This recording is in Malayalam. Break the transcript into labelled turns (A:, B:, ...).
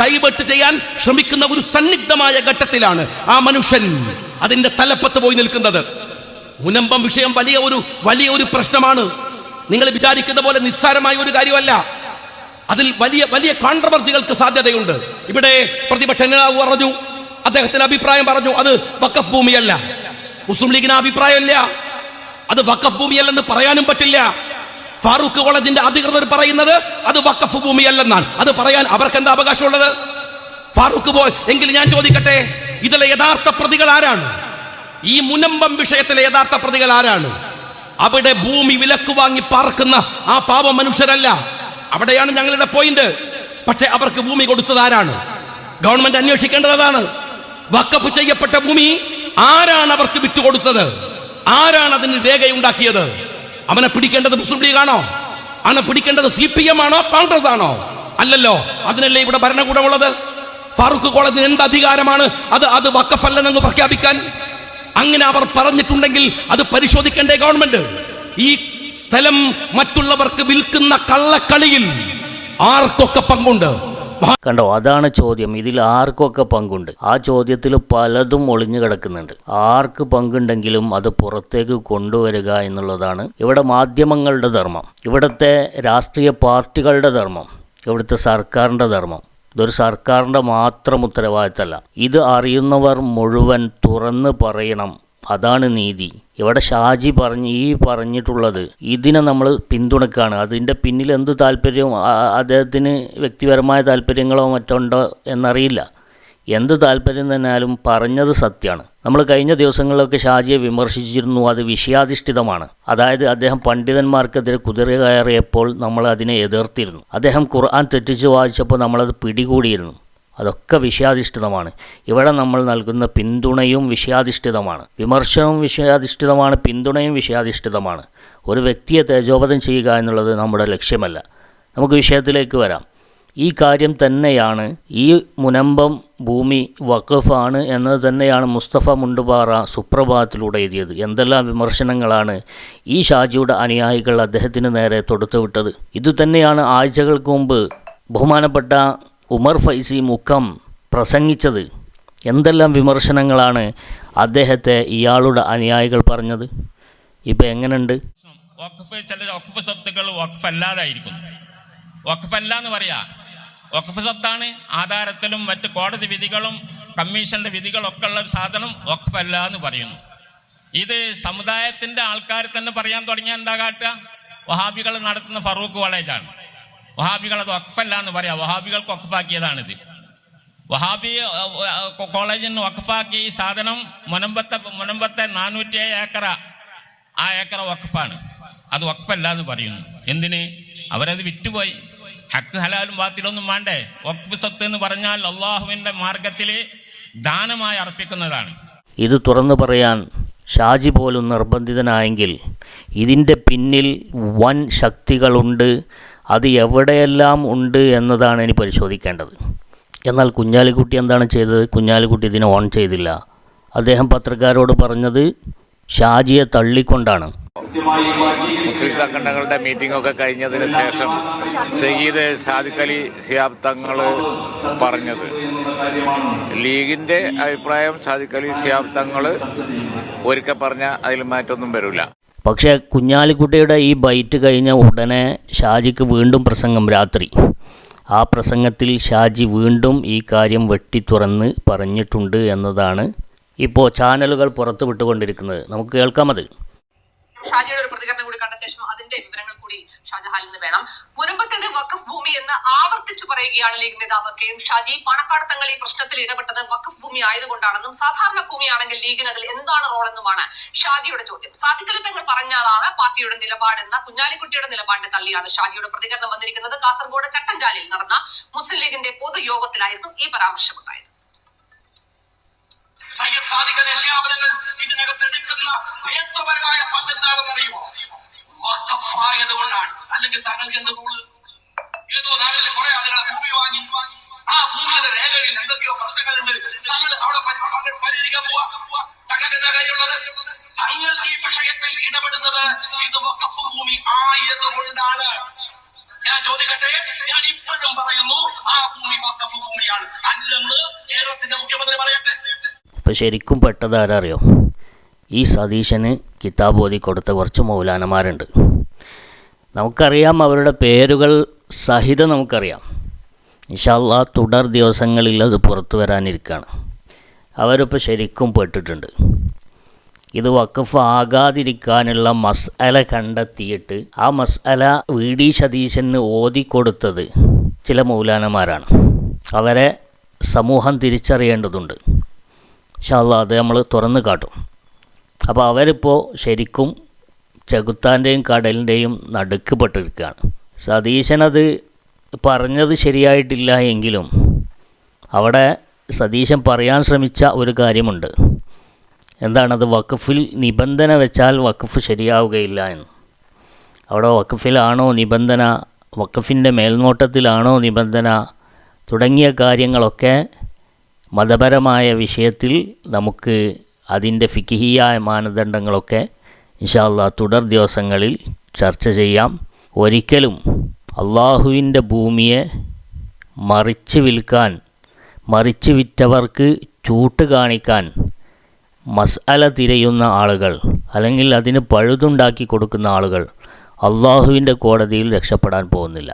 A: ഡൈവേർട്ട് ചെയ്യാൻ ശ്രമിക്കുന്ന ഒരു സന്നിഗ്ധമായ ഘട്ടത്തിലാണ് ആ മനുഷ്യൻ അതിന്റെ തലപ്പത്ത് പോയി നിൽക്കുന്നത്. മുനമ്പം വിഷയം വലിയ ഒരു വലിയ ഒരു പ്രശ്നമാണ്. നിങ്ങൾ വിചാരിക്കുന്ന പോലെ നിസ്സാരമായ ഒരു കാര്യമല്ല. അതിൽ വലിയ വലിയ കോൺട്രവേഴ്സികൾക്ക് സാധ്യതയുണ്ട്. ഇവിടെ പ്രതിപക്ഷ നേതാവ് പറഞ്ഞു അദ്ദേഹത്തിന്റെ അഭിപ്രായം പറഞ്ഞു അത് വക്കഫ് ഭൂമിയല്ല. മുസ്ലിം ലീഗിന് അഭിപ്രായമല്ല. അത് വക്കഫ് ഭൂമിയല്ലെന്ന് പറയാനും പറ്റില്ല. ഫാറൂഖ് കോളേജിന്റെ അധികൃതർ പറയുന്നത് അത് വക്കഫ് ഭൂമിയല്ലെന്നാണ്. അത് പറയാൻ അവർക്ക് എന്താ അവകാശമുള്ളത്? ഫാറൂഖ് പോൽ എങ്കിൽ ഞാൻ ചോദിക്കട്ടെ ഇതിലെ യഥാർത്ഥ പ്രതികൾ ആരാണ്? ഈ മുനമ്പം വിഷയത്തിലെ യഥാർത്ഥ പ്രതികൾ ആരാണ്? അവിടെ ഭൂമി വിലക്ക് വാങ്ങി പാർക്കുന്ന ആ പാവ മനുഷ്യരല്ല. അവിടെയാണ് ഞങ്ങളുടെ പോയിന്റ് പക്ഷെ അവർക്ക് ഭൂമി കൊടുത്തത് ആരാണ്? ഗവൺമെന്റ് അന്വേഷിക്കേണ്ടത് അതാണ്. വക്കഫ് ചെയ്യപ്പെട്ട ഭൂമി ആരാണ് അവർക്ക് വിറ്റുകൊടുത്തത്? ആരാണ് അതിന് രേഖയുണ്ടാക്കിയത്? അവനെ പിടിക്കേണ്ടത് മുസ്ലിം ലീഗാണോ? അവനെ പിടിക്കേണ്ടത് സി പി എം ആണോ? കോൺഗ്രസ് ആണോ അല്ലല്ലോ. അതിനല്ലേ ഇവിടെ ഭരണകൂടമുള്ളത്? ഫാറൂഖ് കോളേജിന് എന്ത് അധികാരമാണ്? അത് അത് വക്കഫല്ലെന്ന് പ്രഖ്യാപിക്കാൻ? അങ്ങനെ അവർ പറഞ്ഞിട്ടുണ്ടെങ്കിൽ അത് പരിശോധിക്കേണ്ടേ ഗവൺമെന്റ്? ഈ സ്ഥലം മറ്റുള്ളവർക്ക് വിൽക്കുന്ന കള്ളക്കളിയിൽ ആർക്കൊക്കെ പങ്കുണ്ട്?
B: കണ്ടോ അതാണ് ചോദ്യം. ഇതിൽ ആർക്കൊക്കെ പങ്കുണ്ട്? ആ ചോദ്യത്തിൽ പലതും ഒളിഞ്ഞു കിടക്കുന്നുണ്ട്. ആർക്ക് പങ്കുണ്ടെങ്കിലും അത് പുറത്തേക്ക് കൊണ്ടുവരിക എന്നുള്ളതാണ് ഇവിടെ മാധ്യമങ്ങളുടെ ധർമ്മം. ഇവിടുത്തെ രാഷ്ട്രീയ പാർട്ടികളുടെ ധർമ്മം. ഇവിടുത്തെ സർക്കാരിന്റെ ധർമ്മം. ഇതൊരു സർക്കാരിന്റെ മാത്രം ഉത്തരവാദിത്തമല്ല. ഇത് അറിയുന്നവർ മുഴുവൻ തുറന്ന് പറയണം അതാണ് നീതി. ഇവിടെ ഷാജി പറഞ്ഞ് ഈ പറഞ്ഞിട്ടുള്ളത് ഇതിനെ നമ്മൾ പിന്തുണക്കാണ്. അതിന്റെ പിന്നിൽ എന്ത് താല്പര്യവും അദ്ദേഹത്തിന് വ്യക്തിപരമായ താല്പര്യങ്ങളോ മറ്റോ ഉണ്ടോ എന്നറിയില്ല. എന്ത് താല്പര്യം തന്നെയാലും പറഞ്ഞത് സത്യമാണ്. നമ്മൾ കഴിഞ്ഞ ദിവസങ്ങളിലൊക്കെ ഷാജിയെ വിമർശിച്ചിരുന്നു അത് വിഷയാധിഷ്ഠിതമാണ്. അതായത് അദ്ദേഹം പണ്ഡിതന്മാർക്കെതിരെ കുതിര കയറിയപ്പോൾ നമ്മൾ അതിനെ എതിർത്തിരുന്നു. അദ്ദേഹം ഖുർആൻ തെറ്റിച്ച് വായിച്ചപ്പോൾ നമ്മളത് പിടികൂടിയിരുന്നു. അതൊക്കെ വിഷയാധിഷ്ഠിതമാണ്. ഇവിടെ നമ്മൾ നൽകുന്ന പിന്തുണയും വിഷയാധിഷ്ഠിതമാണ്. വിമർശനവും വിഷയാധിഷ്ഠിതമാണ് പിന്തുണയും വിഷയാധിഷ്ഠിതമാണ്. ഒരു വ്യക്തിയെ തേജോവധം ചെയ്യുക എന്നുള്ളത് നമ്മുടെ ലക്ഷ്യമല്ല. നമുക്ക് വിഷയത്തിലേക്ക് വരാം. ഈ കാര്യം തന്നെയാണ് ഈ മുനമ്പം ഭൂമി വഖഫാണ് എന്നത് തന്നെയാണ് മുസ്തഫ മുണ്ടുപാറ സുപ്രഭാതത്തിലൂടെ എഴുതിയത്. എന്തെല്ലാം വിമർശനങ്ങളാണ് ഈ ഷാജിയുടെ അനുയായികൾ അദ്ദേഹത്തിന് നേരെ തൊടുത്തുവിട്ടത്. ഇതുതന്നെയാണ് ആഴ്ചകൾക്ക് മുമ്പ് ബഹുമാനപ്പെട്ട ഉമർ ഫൈസി മുക്കം പ്രസംഗിച്ചത് എന്തെല്ലാം വിമർശനങ്ങളാണ് അദ്ദേഹത്തെ ഇയാളുടെ അനുയായികൾ പറഞ്ഞത്? ഇപ്പം എങ്ങനെയുണ്ട്
C: വഖഫ് ചില വഖഫ് വഖഫ് അല്ല എന്ന് പറയാ. വഖഫ് സ്വത്താണ് ആധാരത്തിലും മറ്റ് കോടതി വിധികളും കമ്മീഷന്റെ വിധികളൊക്കെ ഉള്ള ഒരു സാധനം വഖഫ് എന്ന് പറയുന്നു. ഇത് സമുദായത്തിന്റെ ആൾക്കാർ തന്നെ പറയാൻ തുടങ്ങിയ എന്താ കാട്ടുക? വഹാബികൾ നടത്തുന്ന ഫറൂഖ് കോളേജാണ്. വഹാബികൾ അത് വഖഫല്ല എന്ന് പറയാം. വഹാബികൾക്ക് വഖഫാക്കിയതാണിത്. വഹാബി നിന്ന് വഖഫാക്കിയ ഈ സാധനം മുനമ്പത്തെ മുനമ്പത്തെ നാനൂറ്റി ഏക്കർ ആ ഏക്കർ വഖഫാണ്. അത് വഖഫല്ല എന്ന് പറയുന്നു. എന്തിന്? അവരത് വിറ്റുപോയി. ഹക്ക് ഹലാലും ബാത്തിലൊന്നും വേണ്ടേ? വഖഫ് സ്വത്ത് എന്ന് പറഞ്ഞാൽ അള്ളാഹുവിന്റെ മാർഗത്തിൽ ദാനമായി അർപ്പിക്കുന്നതാണ്.
B: ഇത് തുറന്നു പറയാൻ ഷാജി പോലും നിർബന്ധിതനായെങ്കിൽ ഇതിന്റെ പിന്നിൽ വൻ ശക്തികളുണ്ട് അത് എവിടെയെല്ലാം ഉണ്ട് എന്നതാണ് ഇനി പരിശോധിക്കേണ്ടത്. എന്നാൽ കുഞ്ഞാലിക്കുട്ടി എന്താണ് ചെയ്തത്? കുഞ്ഞാലിക്കുട്ടി ഇതിനെ ഓൺ ചെയ്തില്ല. അദ്ദേഹം പത്രക്കാരോട് പറഞ്ഞത് ഷാജിയെ തള്ളിക്കൊണ്ടാണ്.
D: മുസ്ലിം സംഘടനകളുടെ മീറ്റിംഗ് ഒക്കെ കഴിഞ്ഞതിന് ശേഷം സയ്യിദ് സാദിഖലി അലി സിയാബ് തങ്ങൾ പറഞ്ഞത്. ലീഗിന്റെ അഭിപ്രായം സാദിഖലി അലി സിയാബ് തങ്ങൾ ഒരിക്കൽ പറഞ്ഞ അതിൽ മാറ്റമൊന്നും വരില്ല
B: പക്ഷേ കുഞ്ഞാലിക്കുട്ടിയുടെ ഈ ബൈറ്റ് കഴിഞ്ഞ ഉടനെ ഷാജിക്ക് വീണ്ടും പ്രസംഗം രാത്രി. ആ പ്രസംഗത്തിൽ ഷാജി വീണ്ടും ഈ കാര്യം വെട്ടി തുറന്ന് പറഞ്ഞിട്ടുണ്ട് എന്നതാണ് ഇപ്പോൾ ചാനലുകൾ പുറത്തു വിട്ടുകൊണ്ടിരിക്കുന്നത് നമുക്ക് കേൾക്കാമത്.
E: ഷാജിയുടെ ഒരു പ്രതികരണം കൂടി കണ്ട ശേഷം അതിന്റെ വിവരങ്ങൾ കൂടി ഷാജഹാലിൽ നിന്ന് വേണം. മുനമ്പത്തിന്റെ വഖഫ് ഭൂമി എന്ന് ആവർത്തിച്ചു പറയുകയാണ് ലീഗ് നേതാവ് കെ എം ഷാജി. പണക്കാടത്തങ്ങൾ ഈ പ്രശ്നത്തിൽ ഇടപെട്ടത് വഖഫ് ഭൂമി ആയതുകൊണ്ടാണെന്നും സാധാരണ ഭൂമിയാണെങ്കിൽ ലീഗിന് അതിൽ എന്താണ് റോൾ എന്നുമാണ് ഷാജിയുടെ ചോദ്യം. സാധിക്കലി തങ്ങൾ പറഞ്ഞതാണ് പാർട്ടിയുടെ നിലപാടെന്ന കുഞ്ഞാലിക്കുട്ടിയുടെ നിലപാടിനെ തള്ളിയാണ് ഷാജിയുടെ പ്രതികരണം വന്നിരിക്കുന്നത്. കാസർഗോഡ് ചട്ടഞ്ചാലിൽ നടന്ന മുസ്ലിം ലീഗിന്റെ പൊതുയോഗത്തിലായിരുന്നു ഈ പരാമർശമുണ്ടായത്.
F: സയ്യദ് സാദിഖ് അലി ശിഹാബിനങ്ങൾ ഇതിനകത്ത് എടുക്കുന്ന നേതൃപരമായ പങ്കെന്താണെന്ന് അറിയുമോ? അല്ലെങ്കിൽ തങ്ങൾക്ക് എന്ത് റൂൾ ഏതോ നാട്ടിൽ കുറെ ആളുകൾ ഭൂമി വാങ്ങി. ആ ഭൂമിയുടെ രേഖകളിൽ എന്തൊക്കെയോ പ്രശ്നങ്ങളുണ്ട്. തങ്ങൾ അവിടെ പരി- അവിടെ പരിഹരിക്കാൻ പോവാ. തങ്ങൾക്ക് എന്താ കാര്യമുള്ളത്? തങ്ങൾ ഈ വിഷയത്തിൽ ഇടപെടുന്നത് ഇത് വഖഫ് ഭൂമി ആയതുകൊണ്ടാണ്. ഞാൻ ചോദിക്കട്ടെ? ഞാൻ ഇപ്പോഴും പറയുന്നു ആ ഭൂമി വഖഫ് ഭൂമിയാണ്. കേരളത്തിന്റെ മുഖ്യമന്ത്രി പറയട്ടെ.
B: അപ്പൊ ശരിക്കും പെട്ടത് ആരറിയോ? ഈ സതീശന് കിതാബ് ഓതി കൊടുത്ത കുറച്ച് മൗലാനമാരുണ്ട്. നമുക്കറിയാം അവരുടെ പേരുകൾ സഹിതം നമുക്കറിയാം. ഇൻഷാല്ലാ തുടർ ദിവസങ്ങളിൽ അത് പുറത്തു വരാനിരിക്കുകയാണ് അവരിപ്പോൾ ശരിക്കും പെട്ടിട്ടുണ്ട്. ഇത് വക്കഫ് ആകാതിരിക്കാനുള്ള മസ്അല കണ്ടെത്തിയിട്ട് ആ മസ്അല വി ഡി സതീശന് ഓതിക്കൊടുത്തത് ചില മൗലാനമാരാണ്. അവരെ സമൂഹം തിരിച്ചറിയേണ്ടതുണ്ട്. ഇൻഷാല്ലാ അത് നമ്മൾ തുറന്നു കാട്ടും. അപ്പോൾ അവരിപ്പോൾ ശരിക്കും ചെകുത്താന്റെയും കടലിന്റെയും നടുക്ക് പെട്ടിരിക്കുകയാണ് സതീശനത് പറഞ്ഞത് ശരിയായിട്ടില്ല എങ്കിലും അവിടെ സതീശൻ പറയാൻ ശ്രമിച്ച ഒരു കാര്യമുണ്ട്. എന്താണത്? വഖഫിൽ നിബന്ധന വെച്ചാൽ വഖഫ് ശരിയാവുകയില്ല എന്ന്. അവിടെ വഖഫിലാണോ നിബന്ധന? വഖഫിന്റെ മേൽനോട്ടത്തിലാണോ നിബന്ധന? തുടങ്ങിയ കാര്യങ്ങളൊക്കെ മതപരമായ വിഷയത്തിൽ നമുക്ക് അതിന്റെ ഫിക്കിഹിയായ മാനദണ്ഡങ്ങളൊക്കെ ഇൻഷാല്ല തുടർ ദിവസങ്ങളിൽ ചർച്ച ചെയ്യാം. ഒരിക്കലും അള്ളാഹുവിന്റെ ഭൂമിയെ മറിച്ച് വിൽക്കാൻ മറിച്ച് വിറ്റവർക്ക് ചൂട്ട് കാണിക്കാൻ മസ്അല തിരയുന്ന ആളുകൾ അല്ലെങ്കിൽ അതിന് പഴുതുണ്ടാക്കി കൊടുക്കുന്ന ആളുകൾ അള്ളാഹുവിന്റെ കോടതിയിൽ രക്ഷപ്പെടാൻ പോകുന്നില്ല.